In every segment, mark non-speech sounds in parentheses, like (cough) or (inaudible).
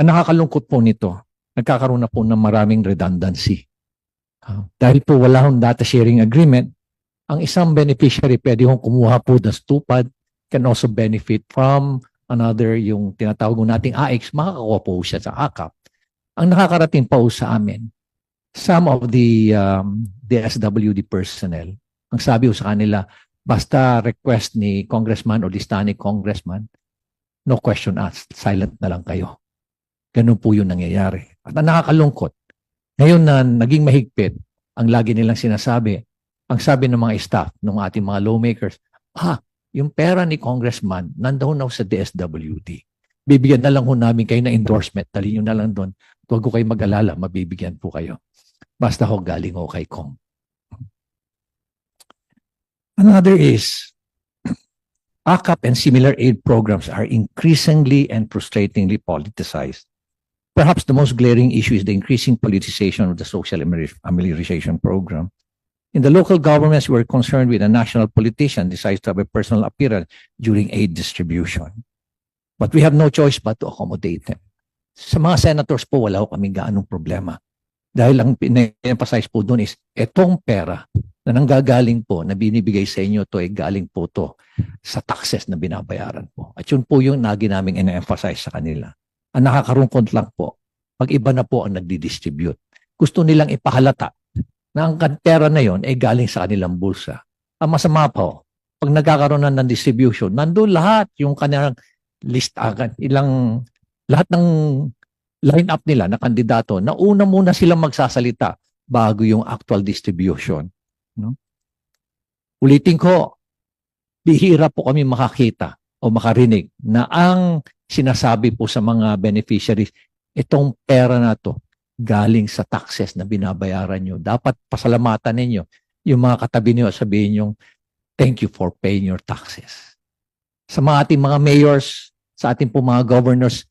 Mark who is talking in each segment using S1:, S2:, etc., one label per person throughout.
S1: Ang nakakalungkot po nito, nagkakaroon na po ng maraming redundancy. Ah, dahil po wala hong data sharing agreement, ang isang beneficiary pwede hong kumuha po ng stupad, can also benefit from another, yung tinatawag nating AX, makakakuha po siya sa AKAP. Ang nakakarating po sa amin, some of the um, DSWD personnel, ang sabi ko sa kanila, basta request ni congressman o lista ni congressman, no question asked, silent na lang kayo. Ganun po yung nangyayari. At ang nakakalungkot, ngayon na naging mahigpit, ang lagi nilang sinasabi, ang sabi ng mga staff, ng ating mga lawmakers, ah, yung pera ni congressman, nandoon na sa DSWD. Bibigyan na lang ho namin kayo ng endorsement, dali nyo na lang doon. Huwag ko kayo mag-alala, mabibigyan po kayo. Basta ho galing ho kay Kong. Another is, (clears throat) ACAP and similar aid programs are increasingly and frustratingly politicized. Perhaps the most glaring issue is the increasing politicization of the social ameli- amelioration program. In the local governments, we're concerned with a national politician decides to have a personal appearance during aid distribution. But we have no choice but to accommodate them. Sa mga senators po, wala ko kaming gaanong problema. Dahil ang pina-emphasize po doon is, etong pera na nanggagaling po, na binibigay sa inyo to ay galing po to sa taxes na binabayaran po. At yun po yung nagi namin ina-emphasize sa kanila. Ang nakakarungkot lang po, pag iba na po ang nagdi-distribute. Gusto nilang ipahalata na ang pera na yon ay galing sa kanilang bulsa. Ang masama po, pag nagkakaroon na ng distribution, nandun lahat yung kanilang list agad, ilang, lahat ng line up nila na kandidato na una muna silang magsasalita bago yung actual distribution. No? Ulitin ko, bihira po kami makakita o makarinig na ang sinasabi po sa mga beneficiaries, itong pera na to galing sa taxes na binabayaran nyo. Dapat pasalamatan ninyo yung mga katabi nyo at sabihin yung thank you for paying your taxes. Sa mga ating mga mayors, sa ating po mga governors,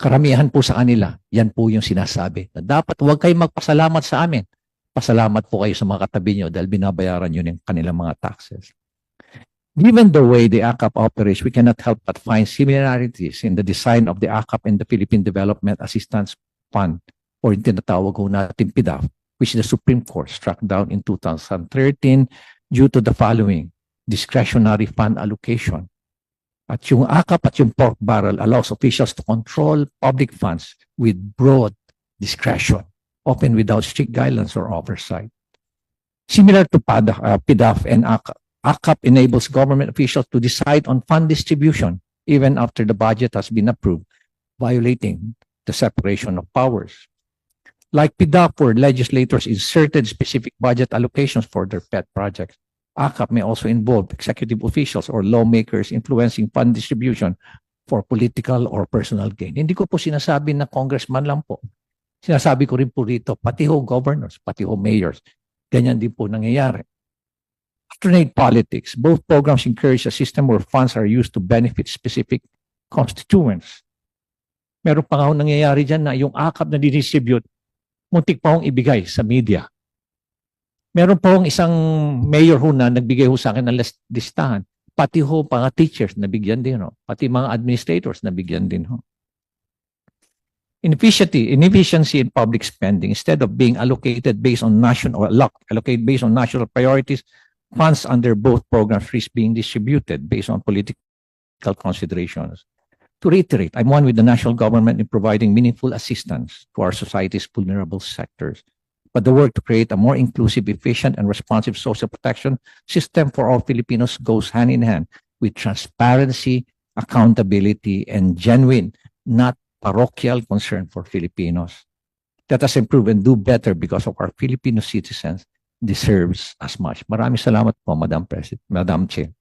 S1: karamihan po sa kanila, yan po yung sinasabi. Na dapat huwag kayong magpasalamat sa amin. Pasalamat po kayo sa mga katabi nyo dahil binabayaran nyo ng kanilang mga taxes. Given the way the ACAP operates, we cannot help but find similarities in the design of the ACAP and the Philippine Development Assistance Fund or yung tinatawag ko natin PDAF, which the Supreme Court struck down in 2013 due to the following discretionary fund allocation. At yung ACAP at yung pork barrel allows officials to control public funds with broad discretion, often without strict guidelines or oversight. Similar to PADA, uh, PDAF and ACAP, ACAP enables government officials to decide on fund distribution even after the budget has been approved, violating the separation of powers. Like PDAP, where legislators inserted specific budget allocations for their pet projects, ACAP may also involve executive officials or lawmakers influencing fund distribution for political or personal gain. Hindi ko po sinasabi na congressman lang po. Sinasabi ko rin po rito, pati ho governors, pati ho mayors. Ganyan din po nangyayari. Alternate politics. Both programs encourage a system where funds are used to benefit specific constituents. Meron pa nga nangyayari dyan na yung AKAP na didistribute, muntik pa hong ibigay sa media. Meron pa hong isang mayor ho na nagbigay ho sa akin ng list- listahan. Pati ho mga teachers nabigyan din ho. Pati mga administrators nabigyan din ho. Inefficiency, inefficiency in public spending instead of being allocated based on national allocated based on national priorities, funds under both programs risk being distributed based on political considerations. To reiterate, I'm one with the national government in providing meaningful assistance to our society's vulnerable sectors. But the work to create a more inclusive, efficient, and responsive social protection system for all Filipinos goes hand in hand with transparency, accountability, and genuine, not parochial concern for Filipinos. Let us improve and do better because of our Filipino citizens deserves as much. Maraming salamat po, Madam President, Madam Chair.